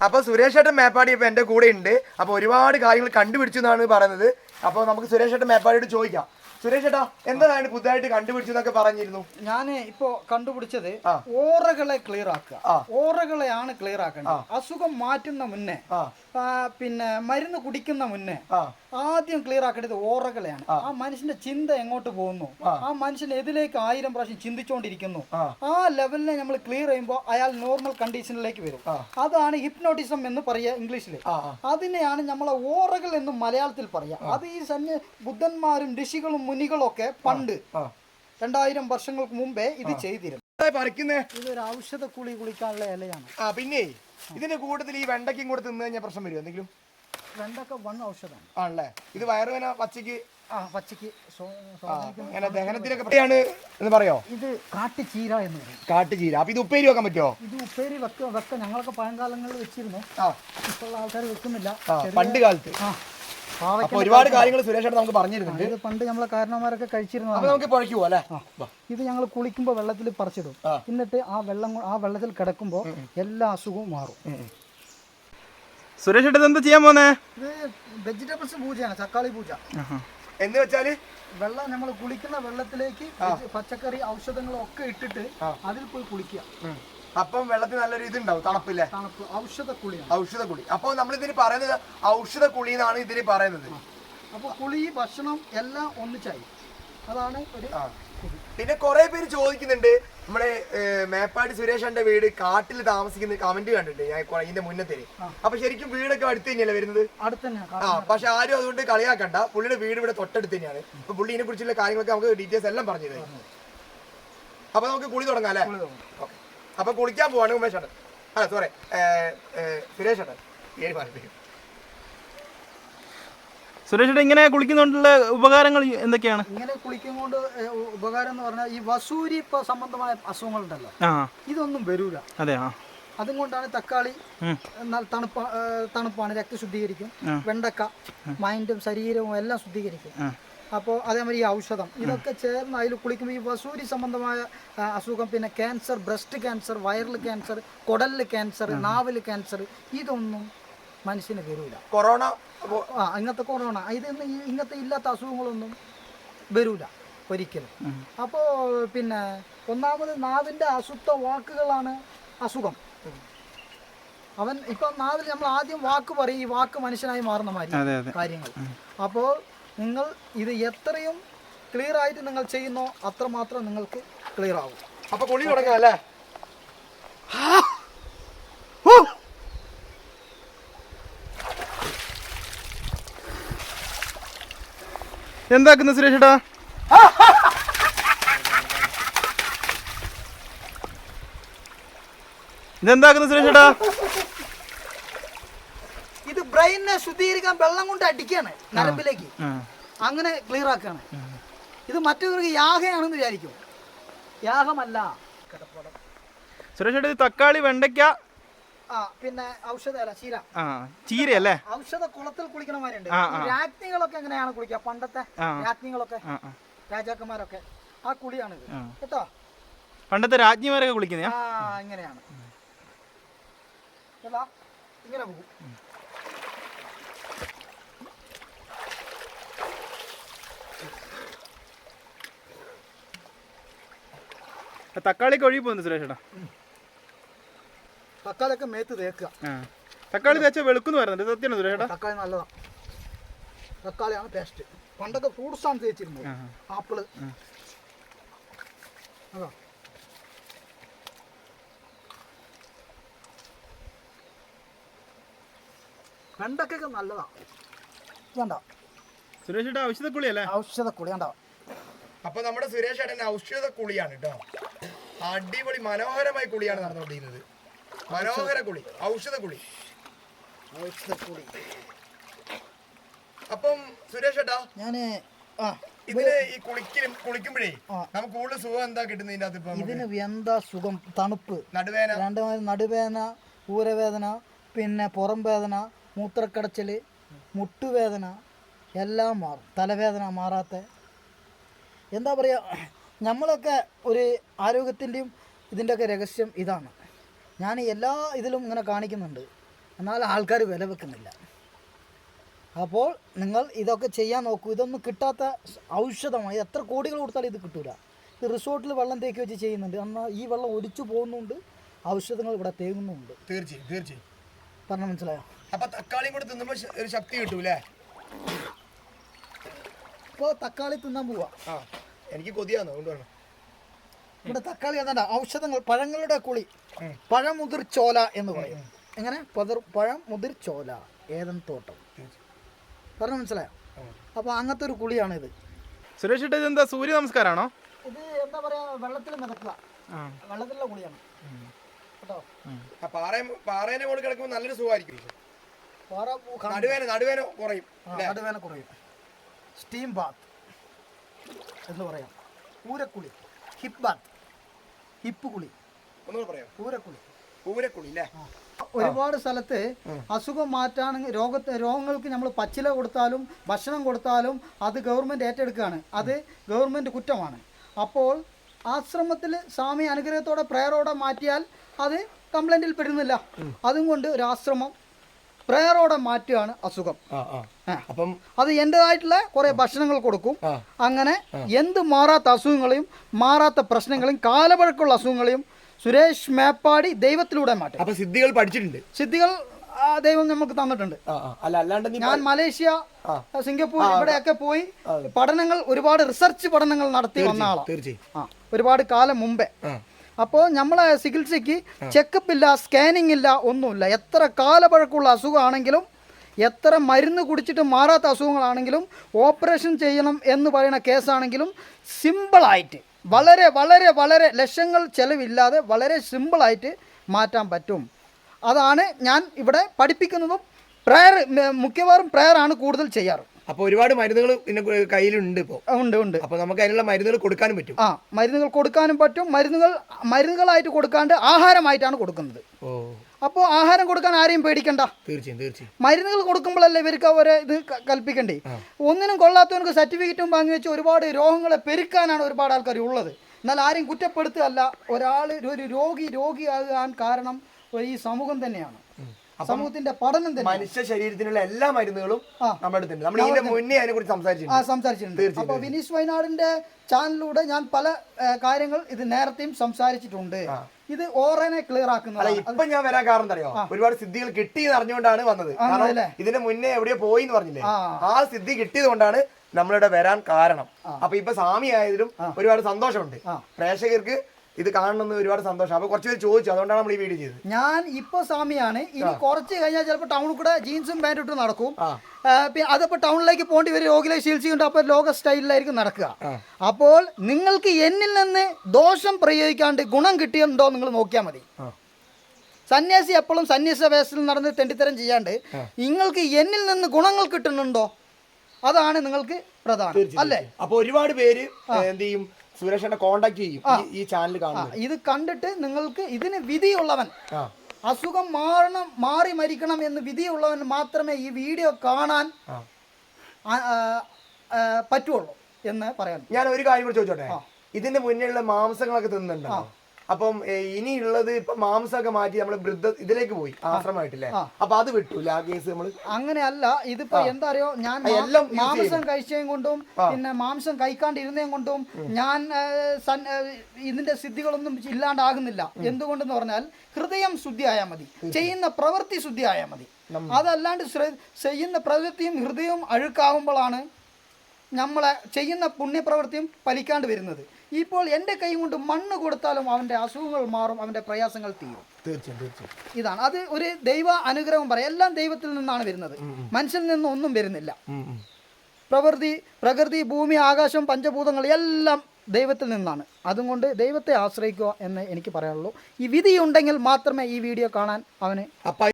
അപ്പൊ സുരേഷ് ഏട്ടൻ മേപ്പാടി ഇപ്പൊ എന്റെ കൂടെ ഉണ്ട്. അപ്പൊ ഒരുപാട് കാര്യങ്ങൾ കണ്ടുപിടിച്ചു എന്നാണ് പറയുന്നത്. അപ്പൊ നമുക്ക് സുരേഷ് ഏട്ടൻ മേപ്പാടിയോട് ചോദിക്കാം. സുരേഷ് ഏട്ടാ എന്താണ് പുതുതായിട്ട് കണ്ടുപിടിച്ചു എന്നൊക്കെ പറഞ്ഞിരുന്നു? ഞാൻ ഇപ്പോ കണ്ടുപിടിച്ചത് ഓറകളെ ക്ലിയർ ആക്കുക. ഓറകളെയാണ് ക്ലിയർ ആക്കേണ്ടത്. അസുഖം മാറ്റുന്ന മുന്നേ പിന്നെ മരുന്ന് കുടിക്കുന്ന മുന്നേ ആദ്യം ക്ലിയർ ആക്കേണ്ടത് ഓറകളെയാണ് ആ. മനുഷ്യന്റെ ചിന്ത എങ്ങോട്ട് പോകുന്നു? ആ. മനുഷ്യൻ എതിലേക്ക് ആയിരം പ്രാവശ്യം ചിന്തിച്ചുകൊണ്ടിരിക്കുന്നു ആ. ലെവലിനെ നമ്മൾ ക്ലിയർ ചെയ്യുമ്പോൾ അയാൾ നോർമൽ കണ്ടീഷനിലേക്ക് വരും. അതാണ് ഹിപ്നോട്ടിസം എന്ന് പറയുക ഇംഗ്ലീഷിൽ അതിനെയാണ് നമ്മളെ ഓറകൾ എന്ന് മലയാളത്തിൽ പറയുക അത് ഈ സന്യ ബുദ്ധന്മാരും ഋഷികളും മുനികളും ഒക്കെ പണ്ട് രണ്ടായിരം വർഷങ്ങൾക്ക് മുമ്പേ ഇത് ചെയ്തിരുന്നു. പറിക്കുന്നേ? ഇതൊരു ഔഷധ കുളി കുളിക്കാനുള്ള ഇലയാണ്. ആ പിന്നെ ഇതിന്റെ കൂട്ടത്തിൽ ഈ വെണ്ടയ്ക്കും കൂടെ തിന്നു കഴിഞ്ഞാൽ പ്രശ്നം വരും എന്തെങ്കിലും? വെണ്ടക്ക വൺ ഔഷധമാണ് ആണല്ലേ? ഇത് വയറുവേന പച്ചയ്ക്ക്? ആ പച്ചയ്ക്ക് അങ്ങനെ ദഹനത്തിനൊക്കെ പറ്റിയാണ് എന്ന് പറയോ? ഇത് കാട്ടുചീര എന്ന് പറയും. കാട്ടുചീര. അപ്പൊ ഇത് ഉപ്പേരി വെക്കാൻ പറ്റുമോ ഇത് ഉപ്പേരി വെക്ക വെക്ക ഞങ്ങളൊക്കെ പഴയകാലങ്ങളിൽ വെച്ചിരുന്നു. ആ. ഇപ്പോൾ ആൾക്കാർ വെക്കുന്നില്ല. പണ്ട് കാലത്ത്. ആ. അപ്പൊ ഒരുപാട് കാര്യങ്ങൾ സുരേഷ് നമുക്ക് പറഞ്ഞിരുന്നുണ്ട്. ഇത് പണ്ട് നമ്മളെ കാരണവന്മാരൊക്കെ അപ്പൊ കഴിച്ചിരുന്നതാണ് നമുക്ക് പുഴയ്ക്ക് അല്ലേ? ഇത് ഞങ്ങൾ കുളിക്കുമ്പോൾ വെള്ളത്തിൽ പറിച്ചിടും. എന്നിട്ട് ആ വെള്ളം ആ വെള്ളത്തിൽ കിടക്കുമ്പോൾ എല്ലാ അസുഖവും മാറും. സുരേഷ് എന്താ ചെയ്യാൻ പോന്നേ? ഇത് വെജിറ്റബിൾസ് പൂജയാണ് തക്കാളി പൂജ. എന്ന് വെച്ചാൽ? വെള്ളം നമ്മൾ കുളിക്കുന്ന വെള്ളത്തിലേക്ക് പച്ചക്കറി ഔഷധങ്ങളൊക്കെ ഇട്ടിട്ട് അതിൽ പോയി കുളിക്കുക. അപ്പം വെള്ളത്തിൽ നല്ലൊരു ഇതുണ്ടാവും തണുപ്പില്ലേ? തണുപ്പ്. ഔഷധ കുളി ഔഷധ കുളി അപ്പൊ നമ്മൾ ഇതിന് പറയുന്നത് ഔഷധ കുളി എന്നാണ് ഇതിന് പറയുന്നത്. അപ്പോൾ കുളി ഭക്ഷണം എല്ലാം ഒന്നിച്ചായി. അതാണ് ഒരു. പിന്നെ കുറെ പേര് ചോദിക്കുന്നുണ്ട് നമ്മുടെ മേപ്പാടി സുരേഷന്റെ വീട് കാട്ടിൽ താമസിക്കുന്ന കമന്റ് കണ്ടിട്ടുണ്ട് ഞാൻ ഇതിന്റെ മുന്നത്തെ അപ്പൊ ശരിക്കും വീടൊക്കെ അടുത്ത് തന്നെയല്ലേ വരുന്നത്? ആ പക്ഷെ ആരും അതുകൊണ്ട് കളിയാക്കണ്ട. പുള്ളിയുടെ വീട് ഇവിടെ തൊട്ടടുത്ത് തന്നെയാണ്. അപ്പൊ പുള്ളി ഇതിനെ കുറിച്ചുള്ള കാര്യങ്ങളൊക്കെ നമുക്ക് ഡീറ്റെയിൽസ് എല്ലാം പറഞ്ഞു തരും. അപ്പൊ നമുക്ക് കുളി തുടങ്ങാം അല്ലേ? ഓക്കെ. അപ്പൊ കുളിക്കാൻ പോവാണ് ഉമേഷ് ഏട്ടൻ അല്ല സോറി സുരേഷ് ഏട്ടൻ പേര് പറഞ്ഞു സുരേഷ് ഇങ്ങനെ കുളിക്കുന്നതുകൊണ്ടുള്ള ഉപകാരങ്ങൾ എന്തൊക്കെയാണ്? ഇങ്ങനെ കുളിക്കുന്നതുകൊണ്ട് കൊണ്ട് ഉപകാരം എന്ന് പറഞ്ഞാൽ ഈ വസൂരി ഇപ്പൊ സംബന്ധമായ അസുഖങ്ങളുണ്ടല്ലോ. ഇതൊന്നും വരൂല. അതെ ആ. അതും കൊണ്ടാണ് തക്കാളി. തണുപ്പ തണുപ്പാണ് രക്തം ശുദ്ധീകരിക്കും. വെണ്ടക്ക മൈൻഡും ശരീരവും എല്ലാം ശുദ്ധീകരിക്കും. അപ്പോൾ അതേമാതിരി ഈ ഔഷധം ഇതൊക്കെ ചേർന്ന് അതിൽ കുളിക്കുമ്പോൾ ഈ വസൂരി സംബന്ധമായ അസുഖം പിന്നെ ക്യാൻസർ ബ്രസ്റ്റ് ക്യാൻസർ വയറിൽ ക്യാൻസർ കുടലിൽ ക്യാൻസർ നാവിൽ ക്യാൻസർ ഇതൊന്നും മനുഷ്യന് വരൂല. കൊറോണ ആ ഇങ്ങനത്തെ കൊറോണ ഇതൊന്നും ഇങ്ങനത്തെ ഇല്ലാത്ത അസുഖങ്ങളൊന്നും വരൂല ഒരിക്കലും. അപ്പോൾ പിന്നെ ഒന്നാമത് നാവിന്റെ അശുദ്ധ വാക്കുകളാണ് അസുഖം. അവൻ ഇപ്പം നാവിൽ നമ്മൾ ആദ്യം വാക്ക് പറയും ഈ വാക്ക് മനുഷ്യനായി മാറുന്ന മാതിരി കാര്യങ്ങൾ. അപ്പോൾ നിങ്ങൾ ഇത് എത്രയും ക്ലിയർ ആയിട്ട് നിങ്ങൾ ചെയ്യുന്നോ അത്രമാത്രം നിങ്ങൾക്ക് ക്ലിയർ ആവും. അപ്പൊ കുളി തുടങ്ങാം അല്ലേ? എന്താക്കുന്നു സുരേഷ് ഇതെന്താക്കുന്നു സുരേഷ് ഏട്ടാ ഇത് ബ്രെയിനെ ശുദ്ധീകരിക്കാൻ വെള്ളം കൊണ്ട് അടിക്കുകയാണ് നരമ്പിലേക്ക്. അങ്ങനെ ക്ലിയർ ആക്കുകയാണ് ഇത് മറ്റൊരു യാഗയാണെന്ന് വിചാരിക്കും. യാഗമല്ല സുരേഷ് ചേട്ടാ ഇത് തക്കാളി വെണ്ടയ്ക്ക. ആ പിന്നെ ഔഷധ ചീര. ആ ചീരയല്ലേ? ഔഷധ കുളത്തിൽ കുളിക്കണമാരുണ്ട് രാജ്ഞികളൊക്കെ എങ്ങനെയാണ് കുളിക്കുക? പണ്ടത്തെ. രാജ്ഞികളൊക്കെ രാജാക്കന്മാരൊക്കെ ആ കുളിയാണ്. കേട്ടോ? പണ്ടത്തെ രാജ്ഞിമാരൊക്കെ കുളിക്കുന്നയാ? ആ ഇങ്ങനെയാണ്. ഇങ്ങനെ പോകും തക്കാളിക്ക് ഒഴുകി പോകുന്നു സുരേഷേടാ ഏട്ടാ. തക്കാളിയൊക്കെ മേത്ത് തേക്കുക. തക്കാളി തേച്ച വെളുക്കുന്നു പറയുന്നുണ്ട് സത്യമാണ് സുരേഷ് തക്കാളി നല്ലതാണ് തക്കാളിയാണ് ടേസ്റ്റ് പണ്ടൊക്കെ ഫ്രൂട്ട്സ് ആണ് തേച്ചിരുന്നത്. ആപ്പിൾ. അതാ. വെണ്ടക്കൊക്കെ നല്ലതാണ് വേണ്ട സുരേഷ് ഏട്ടാ ഔഷധക്കുളിയല്ലേ? ഔഷധക്കുളി വേണ്ട അപ്പൊ നമ്മുടെ സുരേഷ് ഏട്ടൻ ഔഷധ കുളിയാണ് കേട്ടോ. അടിപൊളി മനോഹരമായ കുളിയാണ് നടന്നുകൊണ്ടിരിക്കുന്നത്. മനോഹര കുളി ഔഷധ കുളി ഔഷധക്കുളി. അപ്പം സുരേഷ് ഏട്ടാ ഞാൻ ആ ഇതിന് ഈ കുളിക്കലും കുളിക്കുമ്പോഴേ. നമുക്ക് കൂടുതൽ സുഖം എന്താ കിട്ടുന്നത് ഇതിന്റെ അകത്ത് ഇപ്പൊ ഇതിന് എന്താ സുഖം? തണുപ്പ്. നടുവേദന രണ്ട് നടുവേദന ഊരവേദന പിന്നെ പുറം വേദന മൂത്രക്കടച്ചൽ മുട്ടുവേദന എല്ലാം മാറും. തലവേദന മാറാത്ത. എന്താ പറയുക നമ്മളൊക്കെ ഒരു ആരോഗ്യത്തിന്റെയും ഇതിന്റെയൊക്കെ രഹസ്യം ഇതാണ്. ഞാൻ എല്ലാ ഇതിലും ഇങ്ങനെ കാണിക്കുന്നുണ്ട്. എന്നാൽ ആൾക്കാർ വില വെക്കുന്നില്ല. അപ്പോൾ നിങ്ങൾ ഇതൊക്കെ ചെയ്യാൻ നോക്കൂ. ഇതൊന്നും കിട്ടാത്ത ഔഷധമായി എത്ര കോടികൾ കൊടുത്താലും ഇത് കിട്ടൂല. ഇത് റിസോർട്ടിൽ വെള്ളം തേക്കി വെച്ച് ചെയ്യുന്നുണ്ട്. എന്നാൽ ഈ വെള്ളം ഒലിച്ചു പോകുന്നുണ്ട്. ഔഷധങ്ങൾ ഇവിടെ തേങ്ങുന്നുണ്ട്. തീർച്ചയായും തീർച്ചയായും. പറഞ്ഞ മനസ്സിലായോ? അപ്പൊ തക്കാളിയും കൂടെ തിന്നുമ്പോ ഒരു ശക്തി കിട്ടൂലേ? ഇപ്പോൾ തക്കാളി തിന്നാൻ പോവാ. ആ എനിക്ക് കൊതിയാന്ന് കൊണ്ടുവരണം ഇവിടെ തക്കാളി എന്താ? ഔഷധങ്ങൾ പഴങ്ങളുടെ കുളി. പഴമുതിർ ചോല എന്ന് പറയും. എങ്ങനെ? പതിർ പഴം മുതിർ ചോല ഏതൻ തോട്ടം. പറഞ്ഞു മനസ്സിലായോ? അപ്പൊ അങ്ങനത്തെ ഒരു കുളിയാണ് കുളിയാണിത് സുരേഷ് ഇത് എന്താ സൂര്യ നമസ്കാരമാണോ ഇത് എന്താ പറയാ? വെള്ളത്തിൽ മിതക്കുക. ആ. വെള്ളത്തിലുള്ള കുളിയാണ്. കേട്ടോ. ആ പാറ പാറേനെ കൊണ്ട് കിടക്കുമ്പോൾ നല്ലൊരു സുഖമായിരിക്കും. പാറ നടുവേന നടുവേന കുറയും നടുവേന കുറയും. സ്റ്റീം ബാത്ത് എന്ന് പറയാം. പൂരക്കുളി ഹിപ്പ് ബാത്ത് ഹിപ്പ് കുളി. ഒന്നുകൂടെ പറയാം പൂരക്കുളി. പൂരക്കുളി അല്ലേ? ഒരുപാട് സ്ഥലത്ത് അസുഖം മാറ്റാണെങ്കിൽ രോഗത്തെ രോഗങ്ങൾക്ക് നമ്മൾ പച്ചില കൊടുത്താലും ഭക്ഷണം കൊടുത്താലും അത് ഗവൺമെന്റ് ഏറ്റെടുക്കുകയാണ്. അത് ഗവൺമെന്റ് കുറ്റമാണ്. അപ്പോൾ ആശ്രമത്തിൽ സ്വാമി അനുഗ്രഹത്തോടെ പ്രയറോടെ മാറ്റിയാൽ അത് കംപ്ലൈന്റിൽ പെടുന്നില്ല. അതും കൊണ്ട് ഒരു ആശ്രമം പ്രയറോടെ മാറ്റുകയാണ് അസുഖം. അപ്പം അത് എന്റെതായിട്ടുള്ള കുറെ ഭക്ഷണങ്ങൾ കൊടുക്കും. അങ്ങനെ എന്ത് മാറാത്ത അസുഖങ്ങളെയും മാറാത്ത പ്രശ്നങ്ങളെയും കാലപഴക്കമുള്ള അസുഖങ്ങളെയും സുരേഷ് മേപ്പാടി ദൈവത്തിലൂടെ മാറ്റും. അപ്പൊ സിദ്ധികൾ പഠിച്ചിട്ടുണ്ട്? സിദ്ധികൾ ദൈവം നമുക്ക് തന്നിട്ടുണ്ട്. അല്ല അല്ലാണ്ട് ഞാൻ മലേഷ്യ സിംഗപ്പൂർ ഇവിടെയൊക്കെ പോയി പഠനങ്ങൾ ഒരുപാട് റിസർച്ച് പഠനങ്ങൾ നടത്തി വന്ന ആളാണ് ഒരുപാട് കാലം മുമ്പേ. അപ്പോൾ നമ്മളെ ചികിത്സയ്ക്ക് ചെക്കപ്പ് ഇല്ല സ്കാനിങ് ഇല്ല ഒന്നുമില്ല. എത്ര കാലപഴക്കമുള്ള അസുഖമാണെങ്കിലും എത്ര മരുന്ന് കുടിച്ചിട്ട് മാറാത്ത അസുഖങ്ങളാണെങ്കിലും ഓപ്പറേഷൻ ചെയ്യണം എന്ന് പറയുന്ന കേസാണെങ്കിലും സിമ്പിളായിട്ട് വളരെ വളരെ വളരെ ലക്ഷങ്ങൾ ചിലവില്ലാതെ വളരെ സിമ്പിളായിട്ട് മാറ്റാൻ പറ്റും. അതാണ് ഞാൻ ഇവിടെ പഠിപ്പിക്കുന്നതും പ്രയർ മിക്കവാറും പ്രയറാണ് കൂടുതൽ ചെയ്യാറ്. അപ്പൊ ഒരുപാട് മരുന്നുകൾ പിന്നെ കയ്യിലുണ്ട് ഇപ്പോ. ഉണ്ട് ഉണ്ട്. അപ്പൊ നമുക്ക് അതിനുള്ള മരുന്നുകൾ കൊടുക്കാനും പറ്റും. ആ മരുന്നുകൾ കൊടുക്കാനും പറ്റും. മരുന്നുകൾ മരുന്നുകളായിട്ട് കൊടുക്കാണ്ട് ആഹാരമായിട്ടാണ് കൊടുക്കുന്നത്. ഓ. അപ്പോൾ ആഹാരം കൊടുക്കാൻ ആരെയും പേടിക്കണ്ട. തീർച്ചയായും തീർച്ചയായും. മരുന്നുകൾ കൊടുക്കുമ്പോഴല്ലേ ഇവർക്ക് അവരെ ഇത് കൽപ്പിക്കണ്ടേ? ഒന്നിനും കൊള്ളാത്തവർക്ക് സർട്ടിഫിക്കറ്റും വാങ്ങി വെച്ച് ഒരുപാട് രോഗങ്ങളെ പെരുക്കാനാണ് ഒരുപാട് ആൾക്കാർ ഉള്ളത്. എന്നാൽ ആരെയും കുറ്റപ്പെടുത്തുകയല്ല. ഒരാൾ ഒരു രോഗി രോഗിയാകാൻ കാരണം ഈ സമൂഹം തന്നെയാണ്. സമൂഹത്തിന്റെ പഠനം തന്നെ. മനുഷ്യ ശരീരത്തിനുള്ള എല്ലാ മരുന്നുകളും. നമ്മുടെ അടുത്തുണ്ട്. നമ്മൾ ഇതിന്റെ മുന്നേ അതിനെ കുറിച്ച് സംസാരിച്ചിട്ടുണ്ട്. സംസാരിച്ചിട്ടുണ്ട് അപ്പോൾ വിനീഷ് വയനാടിന്റെ ചാനലിലൂടെ ഞാൻ പല കാര്യങ്ങൾ ഇത് നേരത്തെയും സംസാരിച്ചിട്ടുണ്ട്. ഇത് ഓറനെ ക്ലിയർ ആക്കുന്നത്. ഇപ്പൊ ഞാൻ വരാൻ കാരണം അറിയോ ഒരുപാട് സിദ്ധികൾ കിട്ടി എന്ന് അറിഞ്ഞുകൊണ്ടാണ് വന്നത്? ഇതിന്റെ മുന്നേ എവിടെയോ പോയി എന്ന് പറഞ്ഞില്ലേ? ആ. ആ സിദ്ധി കിട്ടിയത് കൊണ്ടാണ് നമ്മളിവിടെ വരാൻ കാരണം. അപ്പൊ ഇപ്പൊ സ്വാമി ആയതിലും ഒരുപാട് സന്തോഷമുണ്ട്. പ്രേക്ഷകർക്ക് ഇത് കാണണമെന്ന് ഒരുപാട് സന്തോഷം. അപ്പൊ കുറച്ച് പേര് ചോദിച്ചു അതുകൊണ്ടാണ് നമ്മൾ ഈ വീഡിയോ ചെയ്തത്. ഞാൻ ഇപ്പൊ സ്വാമിയാണ് ഇനി കുറച്ച് കഴിഞ്ഞാൽ ചിലപ്പോൾ ടൗണിൽ കൂടെ ജീൻസും പാന്റും ഇട്ട് നടക്കും. പിന്നെ അതിപ്പോൾ ടൗണിലേക്ക് പോകേണ്ടി വരും രോഗികളെ ചികിത്സയുണ്ട് അപ്പോൾ ലോക സ്റ്റൈലിലായിരിക്കും നടക്കുക. അപ്പോൾ നിങ്ങൾക്ക് എന്നിൽ നിന്ന് ദോഷം പ്രയോഗിക്കാണ്ട് ഗുണം കിട്ടിയുണ്ടോ നിങ്ങൾ നോക്കിയാൽ മതി. സന്യാസി എപ്പോഴും സന്യാസ വേഷത്തിൽ നടന്ന് തെണ്ടിത്തരം ചെയ്യാണ്ട് നിങ്ങൾക്ക് എന്നിൽ നിന്ന് ഗുണങ്ങൾ കിട്ടുന്നുണ്ടോ? അതാണ് നിങ്ങൾക്ക് പ്രധാനം അല്ലേ? അപ്പൊ ഒരുപാട് പേര് എന്ത് ചെയ്യും? സുരേഷനെ കോണ്ടാക്ട് ചെയ്യും. ഈ- ചാനൽ കാണും ഇത് കണ്ടിട്ട് നിങ്ങൾക്ക് ഇതിന് വിധിയുള്ളവൻ അസുഖം മാറണം മാറി മരിക്കണം എന്ന് വിധിയുള്ളവൻ മാത്രമേ ഈ വീഡിയോ കാണാൻ പറ്റുള്ളൂ എന്ന് പറയാം ഞാൻ ഒരു കാര്യം കൂടി ചോദിച്ചോട്ടെ? ഇതിന്റെ മുന്നിലുള്ള മാംസങ്ങളൊക്കെ തിന്നുന്നുണ്ടോ? അപ്പം ഇനിയുള്ളത് ഇപ്പൊ മാംസമൊക്കെ മാറ്റി നമ്മൾ വൃദ്ധ ഇതിലേക്ക് പോയി ആശ്രമമായിട്ടില്ലേ? അപ്പൊ അത് വിട്ടൂല ആ കേസ് നമ്മൾ അങ്ങനെയല്ല ഇതിപ്പോ എന്താ അറിയോ ഞാൻ എല്ലാം മാംസം കഴിച്ചതും കൊണ്ടും പിന്നെ മാംസം കഴിക്കാണ്ടിരുന്നതും കൊണ്ടും ഞാൻ ഇതിന്റെ സിദ്ധികളൊന്നും ഇല്ലാണ്ടാകുന്നില്ല. എന്തുകൊണ്ടെന്ന് പറഞ്ഞാൽ ഹൃദയം ശുദ്ധിയായാൽ മതി. ചെയ്യുന്ന പ്രവൃത്തി ശുദ്ധിയായാൽ മതി. അതല്ലാണ്ട് ചെയ്യുന്ന പ്രവൃത്തിയും ഹൃദയവും അഴുക്കാവുമ്പോഴാണ് നമ്മളെ ചെയ്യുന്ന പുണ്യപ്രവൃത്തിയും ഫലിക്കാണ്ട് വരുന്നത്. ഇപ്പോൾ എന്റെ കൈ കൊണ്ട് മണ്ണ് കൊടുത്താലും അവന്റെ അസുഖങ്ങൾ മാറും അവന്റെ പ്രയാസങ്ങൾ തീരും. തീർച്ചയായും തീർച്ചയായും. ഇതാണ്. അത് ഒരു ദൈവ അനുഗ്രഹം പറയാം. എല്ലാം ദൈവത്തിൽ നിന്നാണ് വരുന്നത്. മനുഷ്യനിൽ നിന്ന് ഒന്നും വരുന്നില്ല. ഉം. പ്രകൃതി പ്രകൃതി ഭൂമി ആകാശം പഞ്ചഭൂതങ്ങൾ എല്ലാം ദൈവത്തിൽ നിന്നാണ്. അതുകൊണ്ട് ദൈവത്തെ ആശ്രയിക്കുക എന്ന് എനിക്ക് പറയാനുള്ളൂ. ഈ വിധി ഉണ്ടെങ്കിൽ മാത്രമേ ഈ വീഡിയോ കാണാൻ അവന് അപ്പൊ